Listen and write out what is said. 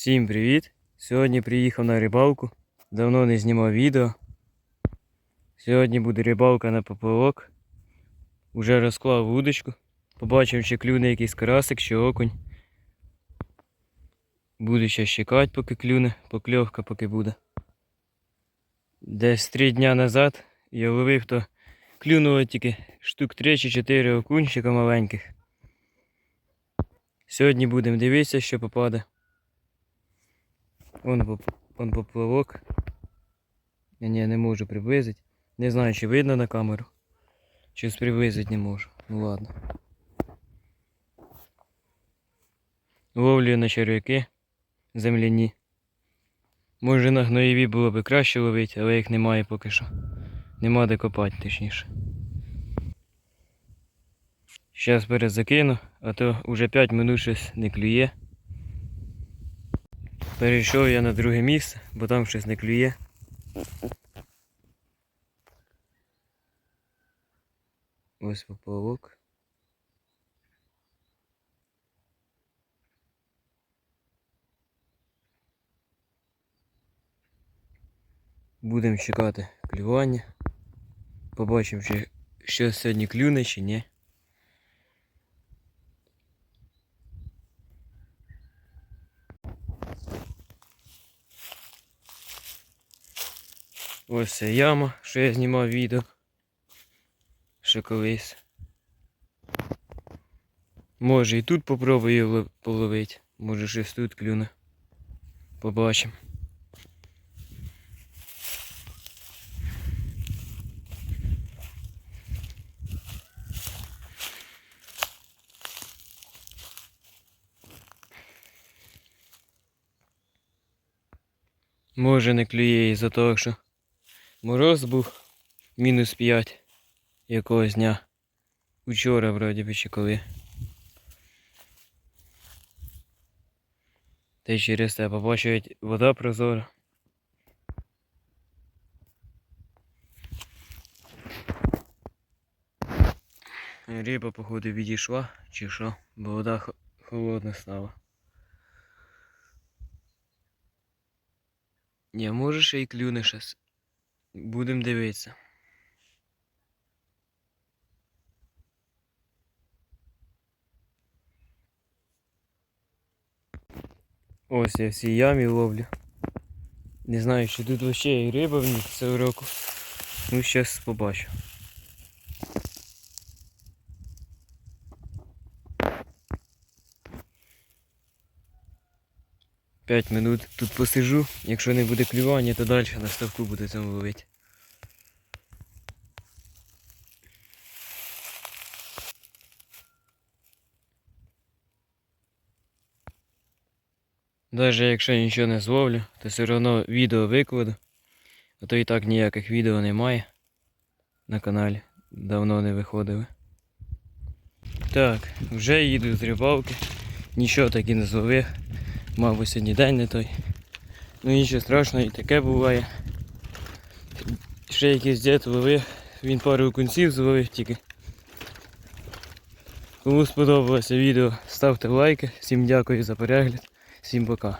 Всім привіт! Сьогодні приїхав на рибалку. Давно не знімав відео. Сьогодні буде рибалка на поплавок. Уже розклав вудочку. Побачив, чи клюне якийсь карасик чи окунь. Буду ще чекати, поки клюне, покльовка поки буде. Десь три дня назад я ловив, то клюнуло тільки штук 3 чи 4 окунчика маленьких. Сьогодні будемо дивитися, що попаде. Вон, вон поплавок. Ні, не можу приблизити. Не знаю, чи видно на камеру. Щось приблизити не можу. Ну ладно. Ловлю на черв'яки земляні. Може на гноєві було б краще ловити, але їх немає поки що. Нема де копати, точніше. Зараз перезакину, а то вже 5 минут щось не клює. Перейшов я на друге місце, бо там щось не клює. Ось поплавок. Будемо чекати клювання. Побачимо, чи щось сьогодні клюне чи ні. Ось ця яма, що я знімав відео. Ще колись. Може і тут попробую половити. Може щось тут клюне. Побачимо. Може не клює із-за того, що мороз був мінус 5 якогось дня. Учора вроді би чи коли. Та й через те побачив вода прозора. Риба, походу, відійшла, чи що, бо вода холодна стала. Ні, може ще й клюне щось. Будем дивитися. Ось я в цій ямі ловлю. Не знаю, чи тут взагалі і риба в ній цього року. Ну, зараз побачу. П'ять минут тут посижу. Якщо не буде клювання, то далі на ставку буду цьому ловити. Навіть якщо нічого не зловлю, то все одно відео викладу. А то і так ніяких відео немає на каналі. Давно не виходили. Так, вже їду з рибалки. Нічого так і не зловив. Мабуть, сьогодні день не той. Ну нічого страшного, і таке буває. Ще якийсь дід ловив, він пару окунців зловив тільки. Кому сподобалося відео, ставте лайки. Всім дякую за перегляд. Всім пока.